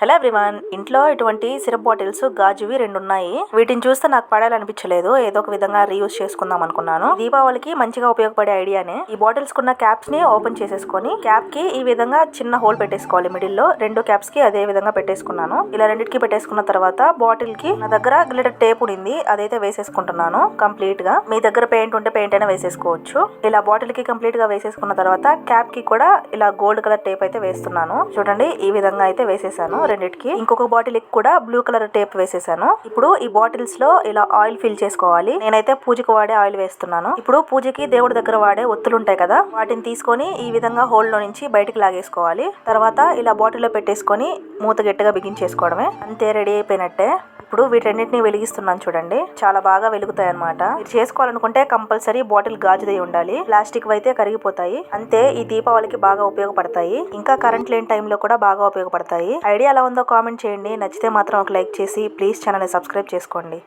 Hello everyone ఇంట్లో ఇటువంటి syrup bottles గాజువి రెండు ఉన్నాయి వీటిని చూస్తే నాకు పడాలనిపించలేదు. ఏదో ఒక విధంగా రీయూజ్ చేసుకుందాం అనుకున్నాను. దీపావళికి మంచిగా ఉపయోగపడే ఐడియానే. ఈ బాటిల్స్ కున్న క్యాప్స్ని ఓపెన్ చేసేసుకొని క్యాప్కి ఈ విధంగా చిన్న హోల్ పెట్టేసుకోవాలి. మిడిల్లో రెండు క్యాప్స్కి అదే విధంగా పెట్టేసుకున్నాను. ఇలా రెండింటికి పెట్టేసుకున్న తర్వాత బాటిల్కి నా దగ్గర గ్లిటర్ టేప్ ఉంది అదైతే వేసేసుకుంటున్నాను కంప్లీట్గా. మీ దగ్గర పెయింట్ ఉంటే పెయింట్ అయినా వేసేసుకోవచ్చు. ఇలా బాటిల్కి కంప్లీట్గా వేసేసుకున్న తర్వాత క్యాప్కి కూడా ఇలా గోల్డ్ కలర్ టేప్ అయితే వేస్తున్నాను. చూడండి ఈ విధంగా అయితే వేసేసాను. రెండింటికి. ఇంకొక బాటిల్కి కూడా బ్లూ కలర్ టేప్ వేసేసాను. ఇప్పుడు ఈ బాటిల్స్లో ఇలా ఆయిల్ ఫిల్ చేసుకోవాలి. నేనైతే పూజకు వాడే ఆయిల్ వేస్తున్నాను. ఇప్పుడు పూజకి దేవుడి దగ్గర వాడే ఒత్తులు ఉంటాయి కదా వాటిని తీసుకొని ఈ విధంగా హోల్లో నుంచి బయటకు లాగేసుకోవాలి. తర్వాత ఇలా బాటిల్లో పెట్టేసుకొని మూత గట్టిగా బిగించేసుకోవడమే. అంతే రెడీ అయిపోయినట్టే. ఇప్పుడు వీటన్నిటిని వెలిగిస్తున్నాను చూడండి. చాలా బాగా వెలుగుతాయి అనమాట మీరు చేసుకోవాలనుకుంటే కంపల్సరీ బాటిల్ గాజుదై ఉండాలి. ప్లాస్టిక్ అయితే కరిగిపోతాయి. అంతే ఈ దీపావళికి బాగా ఉపయోగపడతాయి. ఇంకా కరెంట్ లేని టైంలో కూడా బాగా ఉపయోగపడతాయి. ఐడియా ఎలా ఉందో కామెంట్ చేయండి. నచ్చితే మాత్రం ఒక లైక్ చేసి ప్లీజ్ ఛానల్ సబ్స్క్రైబ్ చేసుకోండి.